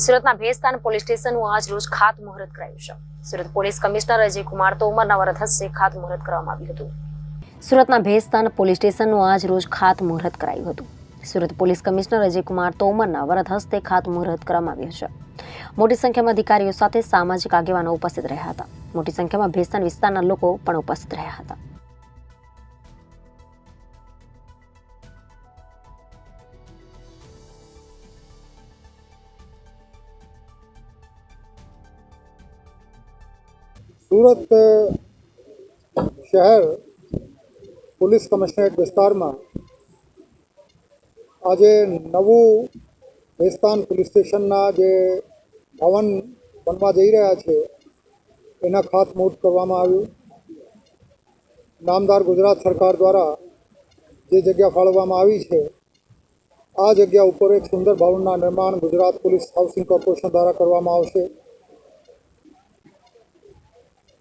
સુરતના ભેસ્તાન પોલીસ સ્ટેશનનું આજ રોજ ખાતમુહૂર્ત કરાયું છે. સુરત પોલીસ કમિશનર અજય કુમાર તોમરના વરદ હસ્તે ખાતમુહૂર્ત કરવામાં આવ્યું હતું. સુરતના ભેસ્તાન પોલીસ સ્ટેશનનું આજ રોજ ખાતમુહૂર્ત કરાયું હતું. સુરત પોલીસ કમિશનર અજય કુમાર તોમરના વરદ હસ્તે ખાતમુહૂર્ત કરવામાં આવ્યું છે. મોટી સંખ્યામાં અધિકારીઓ સાથે સામાજિક આગેવાનો ઉપસ્થિત રહ્યા હતા. મોટી સંખ્યામાં ભેસ્તાન વિસ્તારના લોકો પણ ઉપસ્થિત રહ્યા હતા. સુરત શહેર પોલીસ કમિશનરેટ વિસ્તારમાં આજે નવું વેસ્તાન પોલીસ સ્ટેશનના જે ભવન બનવા જઈ રહ્યા છે, એના ખાતમુહૂર્ત કરવામાં આવ્યું. નામદાર ગુજરાત સરકાર દ્વારા જે જગ્યા ફાળવવામાં આવી છે, આ જગ્યા ઉપર એક સુંદર ભવનના નિર્માણ ગુજરાત પોલીસ હાઉસિંગ કોર્પોરેશન દ્વારા કરવામાં આવશે.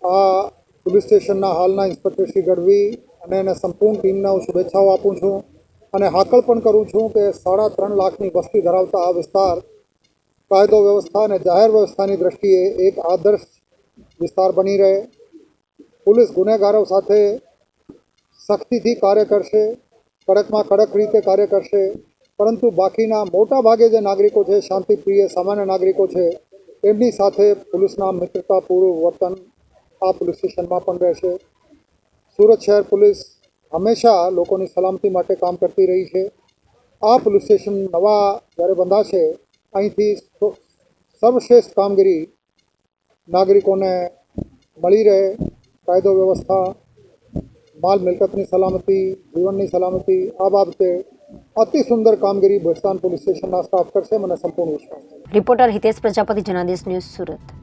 આ પોલીસ સ્ટેશનના હાલના ઇન્સ્પેક્ટર શ્રી ગઢવી અને એને સંપૂર્ણ ટીમને હું શુભેચ્છાઓ આપું છું અને હાકલ પણ કરું છું કે સાડા ત્રણ લાખની વસ્તી ધરાવતા આ વિસ્તાર કાયદો વ્યવસ્થા અને જાહેર વ્યવસ્થાની દ્રષ્ટિએ એક આદર્શ વિસ્તાર બની રહે. પોલીસ ગુનેગારો સાથે સખ્તીથી કાર્ય કરશે, કડકમાં કડક રીતે કાર્ય કરશે, પરંતુ બાકીના મોટા ભાગે જે નાગરિકો છે, શાંતિપ્રિય સામાન્ય નાગરિકો છે, એમની સાથે પોલીસના મિત્રતાપૂર્વક વર્તન આ પોલીસ સ્ટેશનમાં પણ રહેશે. સુરત શહેર પોલીસ હંમેશા લોકોની સલામતી માટે કામ કરતી રહી છે. આ પોલીસ સ્ટેશન નવા જ્યારે બંધાશે. અહીંથી સો- સર્વશ્રેષ્ઠ કામગીરી નાગરિકોને મળી રહે. કાયદો વ્યવસ્થા, માલ મિલકતની સલામતી, જીવનની સલામતી, આ બાબતે અતિ સુંદર કામગીરી ભેસ્તાન પોલીસ સ્ટેશનના સ્ટાફ કરશે. મને સંપૂર્ણ વિશ્વાસ છે. Reporter Hitesh Prajapati, Janadesh news Surat.